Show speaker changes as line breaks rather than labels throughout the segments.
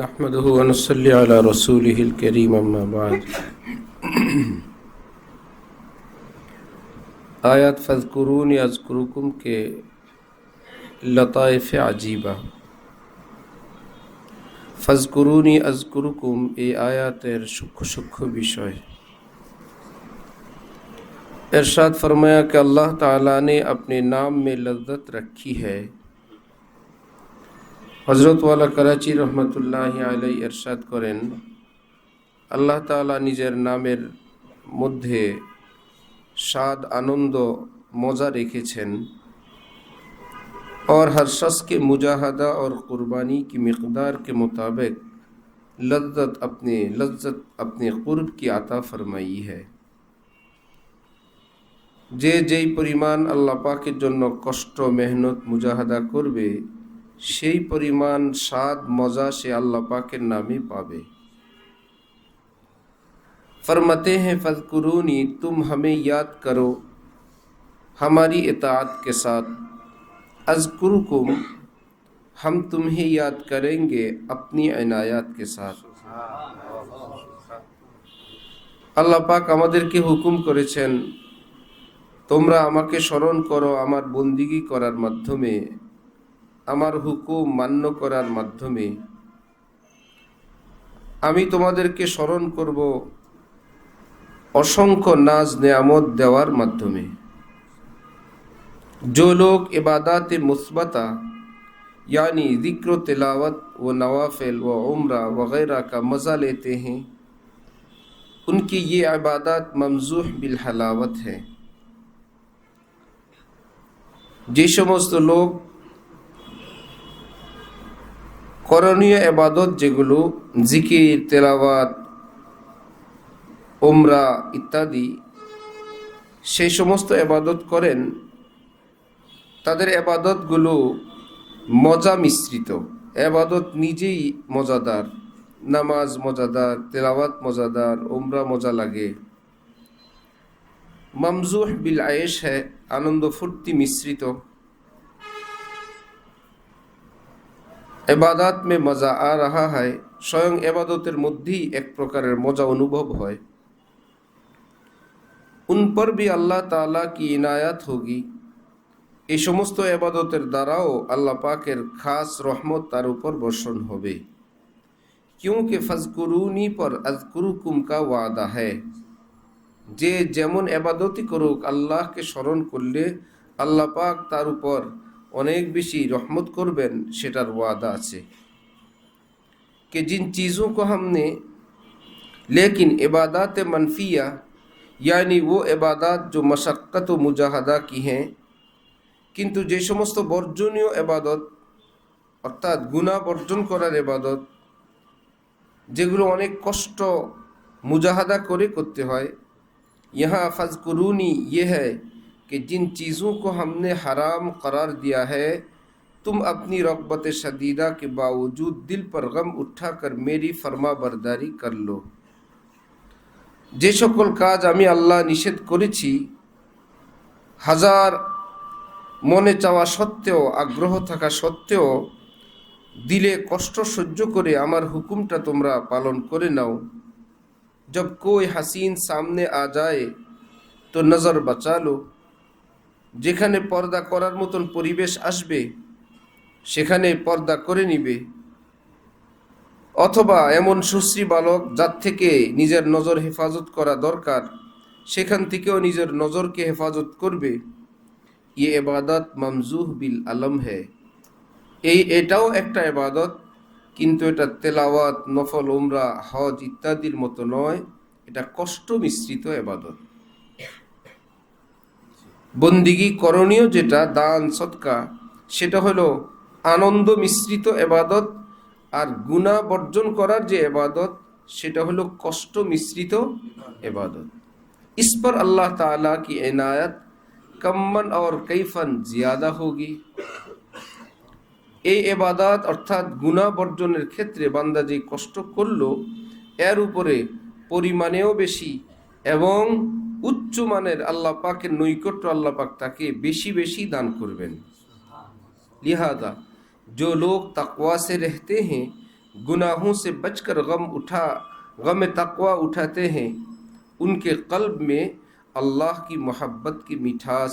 نحمده ونصلي على رسوله الكريم اما بعد. آیات فذکرون یذکرکم کے لطائف عجیبہ. فذکرونی اذکرکم، اے آیات شکھ شکھ بشوئے ارشاد فرمایا کہ اللہ تعالیٰ نے اپنے نام میں لذت رکھی ہے حضرت والا کراچی رحمت اللہ علیہ ارشاد کریں، اللہ تعالی نام آنند موزہ رکھے اور ہر شخص کے مجاہدہ اور قربانی کی مقدار کے مطابق لذت اپنے لذت اپنے قرب کی عطا فرمائی ہے۔ جے جے پریمان اللہ پاکر جن کشٹ محنت مجاہدہ قربے সেই পরিমাণ স্বাদ মজা সে আল্লাহ পাকের নামে পাবে फरमाते हैं फजकुरूनी तुम हमें याद करो हमारी इतात के साथ अजकुरकुम हम तुम्हें याद करेंगे अपनी इनायात के साथ আল্লাহ পাক আমাদেরকে হুকুম করেছেন তোমরা আমাকে স্মরণ করো আমার বন্দিগি করার মাধ্যমে আমার হুকুম মান্য করার মাধ্যমে আমি তোমাদেরকে স্মরণ করব অসংখ্য নাজ دیوار দেওয়ার মাধ্যমে। جو لوگ عبادات مثبتا یعنی ذکر و تلاوت و نوافل و عمرہ وغیرہ کا مزہ لیتے ہیں ان کی یہ عبادات ممزوح بالحلاوت ہے। যে مست لوگ করণীয় এবাদত যেগুলো জিকির, তেলাওয়াত ওমরা ইত্যাদি, সেই সমস্ত এবাদত করেন, তাদের এবাদতগুলো মজা মিশ্রিত। এবাদত নিজেই মজাদার। নামাজ মজাদার, তেলাওয়াত মজাদার ওমরা মজা লাগে। মামজুহ বিল আয়েশ হ্যাঁ আনন্দ ফুর্তি মিশ্রিত। এবাদাত মে মজা আ রাহা হয় স্বয়ং এবাদতের মধ্যেই এক প্রকারের মজা অনুভব হয় উন পর भी আল্লাহ তালা কি ইনায়াত হোগি এই সমস্ত এবাদতের দ্বারাও আল্লাহ পাকের খাস রহমত তার উপর বর্ষণ হবে क्योंकि ফজকুরুনি পর আজকুরুকুম কা ওয়াদা হ্যায় যে যেমন এবাদতই করুক আল্লাহকে স্মরণ করলে আল্লাহ পাক তার উপর অনেক বেশি রহমত করবেন সেটার ওয়াদা আছে कि जिन चीज़ों को हमने लेकिन इबादत मनफिया यानी वो इबादत जो मशक्क़त व मुजाहदा की हैं কিন্তু যে সমস্ত বর্জনীয় এবাদত অর্থাৎ গুণা বর্জন করার এবাদত যেগুলো অনেক কষ্ট মুজাহাদা করে করতে হয় यहाँ फजकुरूनी ये है कि जिन चीज़ों को हमने हराम करार दिया है तुम अपनी रगबत शदीदा के बावजूद दिल पर गम उठाकर मेरी फर्मा बरदारी कर लो যে সকল কাজ আমি আল্লাহ নিষেধ করেছি হাজার মনে চাওয়া সত্ত্বেও আগ্রহ থাকা সত্ত্বেও দিলে কষ্ট সহ্য করে আমার হুকুমটা তোমরা পালন করে নাও जब कोई হাসিন সামনে আ যায় তো নজর বাঁচালো যেখানে পর্দা করার মতন পরিবেশ আসবে, সেখানে পর্দা করে নিবে। অথবা এমন সুশ্রী বালক যার থেকে নিজের নজর হেফাজত করা দরকার, সেখান থেকেও নিজের নজরকে হেফাজত করবে। ইয়ে এবাদত মামজুহ বিল আলম হে। এই এটাও একটা এবাদত, কিন্তু এটা তেলাওয়াত, নফল, উমরা, হজ ইত্যাদির মতো নয়, এটা কষ্ট মিশ্রিত এবাদত। বন্দিগি করণীয় যেটা দান সৎকা সেটা হলো আনন্দ মিশ্রিত এবাদত আর গুণা বর্জন করার যে এবাদত সেটা হলো কষ্ট মিশ্রিত এবাদত इस पर अल्लाह ताला की इनायत कम्मन और कैफन ज़्यादा होगी এই এবাদাত অর্থাৎ গুণা বর্জনের ক্ষেত্রে বান্দা যে কষ্ট করলো এর উপরে পরিমাণেও বেশি এবং উচ্চমানের আল্লাহ পাকের নৈকট্য আল্লাহ পাক তাকে বেশি বেশি দান করবেন। لہذا جو لوگ تقوا سے رہتے ہیں گناہوں سے بچ کر غم اٹھا غم تقوا اٹھاتے ہیں ان کے قلب میں اللہ کی محبت کی مٹھاس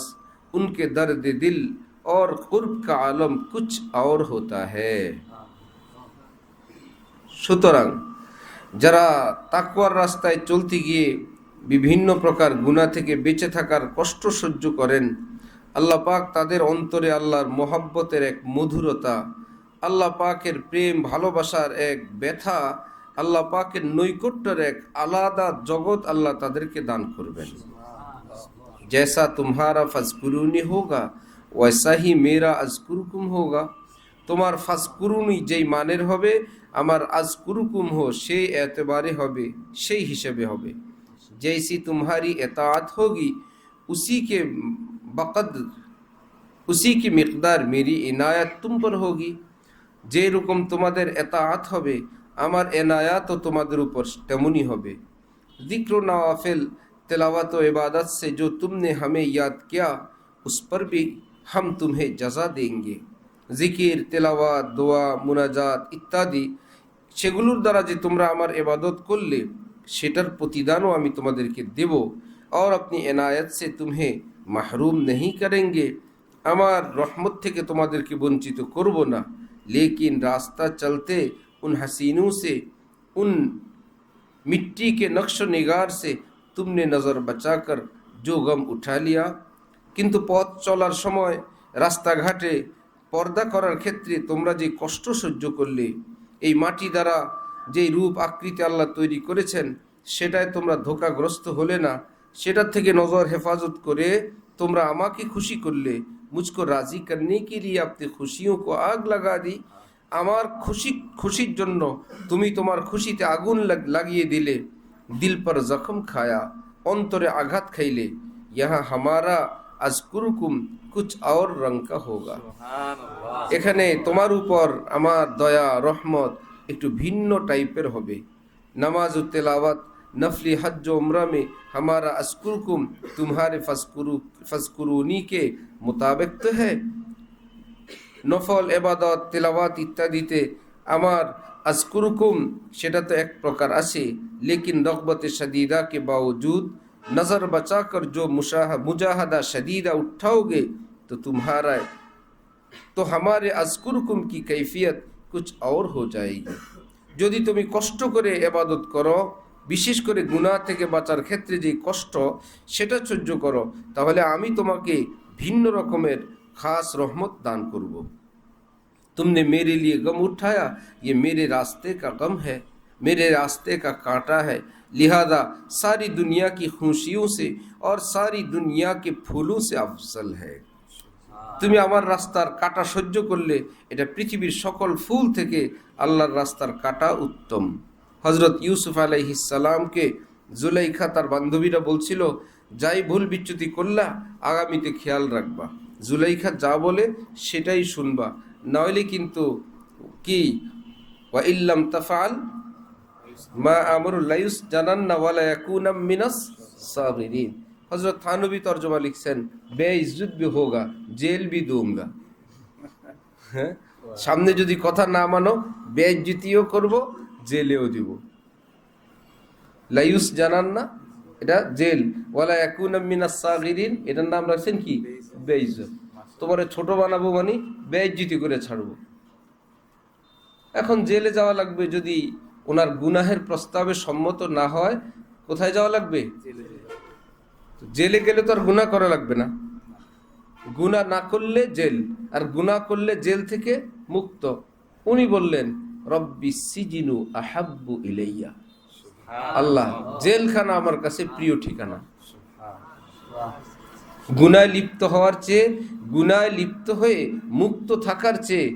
ان کے درد دل اور قرب کا عالم کچھ اور ہوتا ہے۔ সুতরাং، যারা তাকুয়ার راستہ چلتی گئے বিভিন্ন প্রকার গুণা থেকে বেঁচে থাকার কষ্ট সহ্য করেন। আল্লাহ পাক তাদের অন্তরে আল্লাহর মোহাব্বতের এক মধুরতা, আল্লাহ পাকের প্রেম ভালোবাসার এক ব্যথা, আল্লাহ পাকের নৈকট্যের এক আলাদা জগৎ আল্লাহ তাদেরকে দান করবেন। জেসা তুমারা ফাজকুরুনি হোগা, ওয়সাহি মেরা আজকুরুকুম হোগা। তোমার ফাজকুরুনি যেই মানের হবে, আমার আজকুরুকুম হো, সেই এতবারে হবে, সেই হিসেবে হবে। जैसी तुम्हारी एतात होगी उसी के बकद उसी की मिकदार मेरी इनायत तुम पर होगी যে রকম তোমাদের এতাআত হবে আমার এনায়াতও তোমাদের উপর তেমনই হবে जिक्र नवाफिल तिलावत व इबादत से जो तुमने हमें याद किया उस पर भी हम तुम्हें जजा देंगे জিকির তেলাওয়াত দোয়া মুনাজাত ইত্যাদি সেগুলোর দ্বারা যে তোমরা আমার এবাদত করলে সেটার প্রতিদানও আমি তোমাদেরকে দেব और अपनी এনায়ত से तुम्हें মাহরুম नहीं करेंगे আমার রহমত থেকে তোমাদেরকে বঞ্চিত করব না लेकिन रास्ता चलते उन हसीनों से उन मिट्टी के नक्श निगार से तुमने नज़र बचाकर जो गम उठा लिया কিন্তু পথ চলার সময় রাস্তাঘাটে পর্দা করার ক্ষেত্রে তোমরা যে কষ্ট সহ্য করলে এই মাটি দ্বারা যেই রূপ আকৃতি আল্লাহ তৈরি করেছেন সেটায় তোমরা ধোকাগ্রস্ত হলে না। সেটার থেকে নজর হেফাজত করে তোমরা আমাকে খুশি করলে। মুজকো রাজি কেন কি লিয়ে আপনি খুশিও কো আগ লাগা দি। আমার খুশি খুশির জন্য তুমি তোমার খুশিতে আগুন লাগিয়ে দিলে। দিল পর জখম খায়া অন্তরে আঘাত খাইলে। ইহা হামারা আজ কুরুকুম কুচ আওর রঙ্কা হোগা। এখানে তোমার উপর আমার দয়া রহমত একটু ভিন্ন টাইপের হবে नमाज व तिलावत नफली हज व उम्र में हमारा अस्कुरकुम तुम्हारे फस्कुरु फस्कुरूनी के मुताबिक तो है নফল এবাদত তেলাওয়াত ইত্যাদিতে আমার আজকুরুকুম সেটা তো এক প্রকার আছে लेकिन रगबत शदीदा के बावजूद नज़र बचाकर जो मुशाह मुजाहदा शदीदा उठाओगे तो तुम्हारा তো हमारे अजकुरकुम की कैफियत کچھ اور ہو جائے گی۔ جدی تمہیں کষ্ট করে এবাদত করো، বিশেষ করে গুণা থেকে বাঁচার ক্ষেত্রে যে سہ সেটা সহ্য করো، তাহলে کے তোমাকে ভিন্ন خاص رحمت دان کرو تم نے میرے لیے غم اٹھایا یہ میرے راستے کا غم ہے میرے راستے کا کانٹا ہے لہذا ساری دنیا کی خوشیوں سے اور ساری دنیا کے پھولوں سے افضل ہے তুমি আমার রাস্তার কাটা সহ্য করলে এটা পৃথিবীর সকল ফুল থেকে আল্লাহর রাস্তার কাটা উত্তম। হজরত ইউসুফ আলাইহিসালামকে জুলাইখা তার বান্ধবীরা বলছিল, যাই ভুল বিচ্যুতি করলা, আগামীতে খেয়াল রাখবা। জুলাইখা যা বলে সেটাই শুনবা। নইলে কিন্তু কি? ওয়া ইল্লাম তাফাল মা আমরুল্লাইস জানান না ওয়ালা মিনাস সাগিরিন। হযরত থানবী তর্জমা লিখছেন, বেইজ্জত বি হোগা, জেল ভি दूंगा হ্যাঁ? সামনে যদি কথা না মানো, বেইজ্জতিও করব, জেলেও দিব। লাইউস জানান না, এটা জেল। ওয়ালা ইয়াকুনা মিনাস সাগিরিন, এটার নাম রাখছেন কি? বেইজ্জত। তোমারে ছোট বানাবো মানে বেইজ্জতি করে ছাড়বো। এখন জেলে যাওয়া লাগবে যদি ওনার গুনাহের প্রস্তাবে সম্মত না হয়, কোথায় যাওয়া লাগবে? জেলে গেলে তো আর গুনাহ করা লাগবে না। গুনাহ না করলে জেল আর গুনাহ করলে জেল থেকে মুক্ত। উনি বললেন রব্বি সিজিনু আহাব্বু ইলাইয়া। আল্লাহ জেলখানা আমার কাছে প্রিয় ঠিকানা। গুনায় লিপ্ত হওয়ার চেয়ে গুনায় লিপ্ত হয়ে মুক্ত থাকার চেয়ে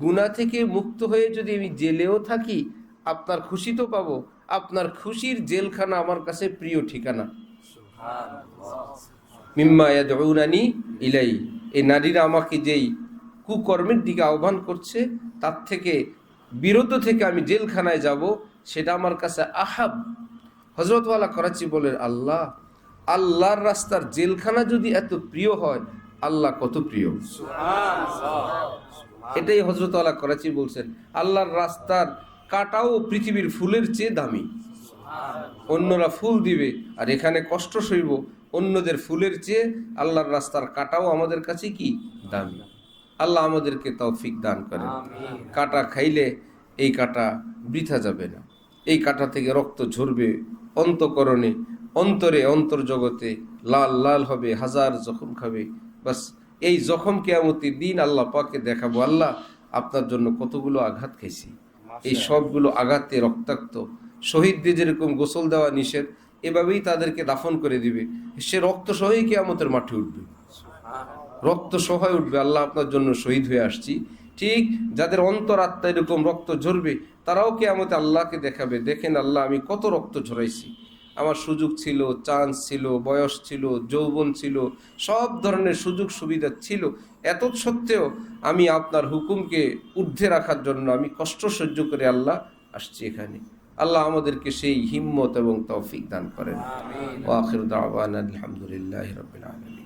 গুনাহ থেকে মুক্ত হয়ে যদি আমি জেলেও থাকি আপনার খুশি তো পাবো। আপনার খুশির জেলখানা আমার কাছে প্রিয় ঠিকানা। মিম্মা ইয়াদউনানি ইলাই। এই নারীরা আমাকে যেই কুকর্মের দিকে আহ্বান করছে তার থেকে বিরত থেকে আমি জেলখানায় যাব সেটা আমার কাছে আহাব। হজরতওয়ালা করাচি বলেন আল্লাহ আল্লাহর রাস্তার জেলখানা যদি এত প্রিয় হয় আল্লাহ কত প্রিয়? এটাই হজরত আল্লাহ করাচি বলছেন আল্লাহর রাস্তার কাটাও পৃথিবীর ফুলের চেয়ে দামি। অন্যরা ফুল দিবে আর এখানে কষ্ট সইব। অন্যদের ফুলের চেয়ে আল্লাহর রাস্তার কাটাও আমাদের কাছে কি দামি। আল্লাহ আমাদেরকে তৌফিক দান করেন। কাটা খাইলে এই কাটা বৃথা যাবে না। এই কাটা থেকে রক্ত ঝরবে অন্তকরণে। অন্তরে অন্তর্জগতে লাল লাল হবে হাজার জখম খাবে। বাস এই জখম কেয়ামতির দিন আল্লাহ পাকে দেখাবো আল্লাহ আপনার জন্য কতগুলো আঘাত খাইছি। এই সবগুলো আঘাতে রক্তাক্ত। শহীদদের যেরকম গোসল দেওয়া নিষেধ, এভাবেই তাদেরকে দাফন করে দিবে। সে রক্ত সহই কে কেয়ামতের মাঠে উঠবে। রক্ত সহায় উঠবে। আল্লাহ আপনার জন্য শহীদ হয়ে আসছি। ঠিক যাদের অন্তরাত্মা এরকম রক্ত ঝরবে, তারাও কে আমাকে আল্লাহকে দেখাবে। দেখেন আল্লাহ, আমি কত রক্ত ঝরাইছি। আমার সুযোগ ছিল, চান্স ছিল, বয়স ছিল, যৌবন ছিল, সব ধরনের সুযোগ সুবিধা ছিল। এত সত্ত্বেও আমি আপনার হুকুমকে ঊর্ধ্বে রাখার জন্য আমি কষ্ট সহ্য করে আল্লাহ আসছি এখানে। আল্লাহ আমাদেরকে সেই হিম্মত এবং তৌফিক দান করেন। ওয়াখির দাওয়ান আলহামদুলিল্লাহ রবিল আলমী